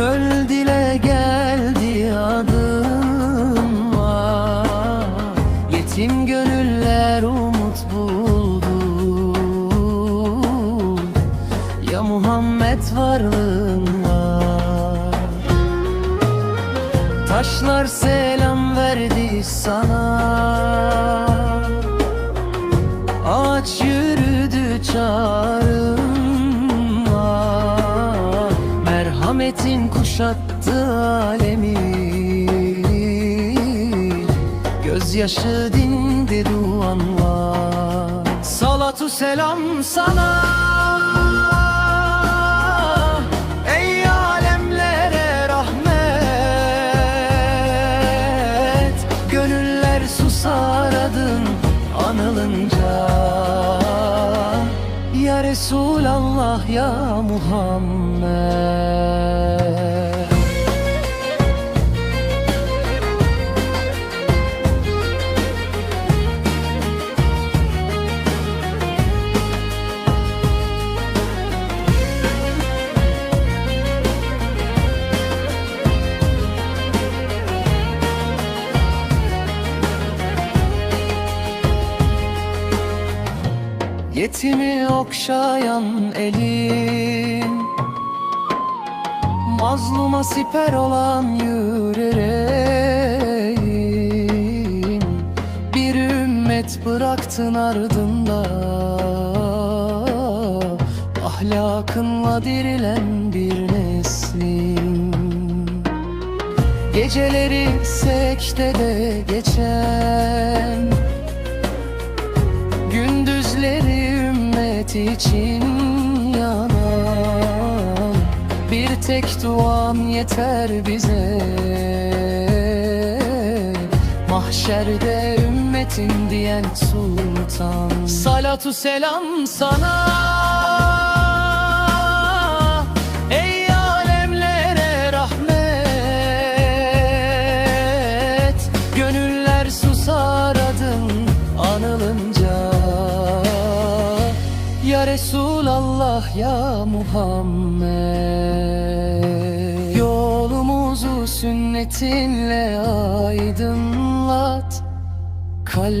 Çöl dile geldi adıma Yetim gönüller umut buldu. Ya Muhammed varlığına Taşlar selam verdi sana. Ağaç yürüdü çağrına Merhametin kuşattı alemi. Gözyaşı dindi duanla Salatu selam sana. Ey alemlere rahmet. Gönüller susar adın anılınca Resulallah ya Muhammed Yetimi okşayan elin Mazluma siper olan yüreğin. Bir ümmet bıraktın ardında Ahlakınla dirilen bir neslin. Geceleri sektede geçen için yanan. Bir tek duam yeter bize. Mahşerde ümmetin diyen sultan. Salatu selam sana Resulallah ya Muhammed. Yolumuzu sünnetinle aydınlat. Kalp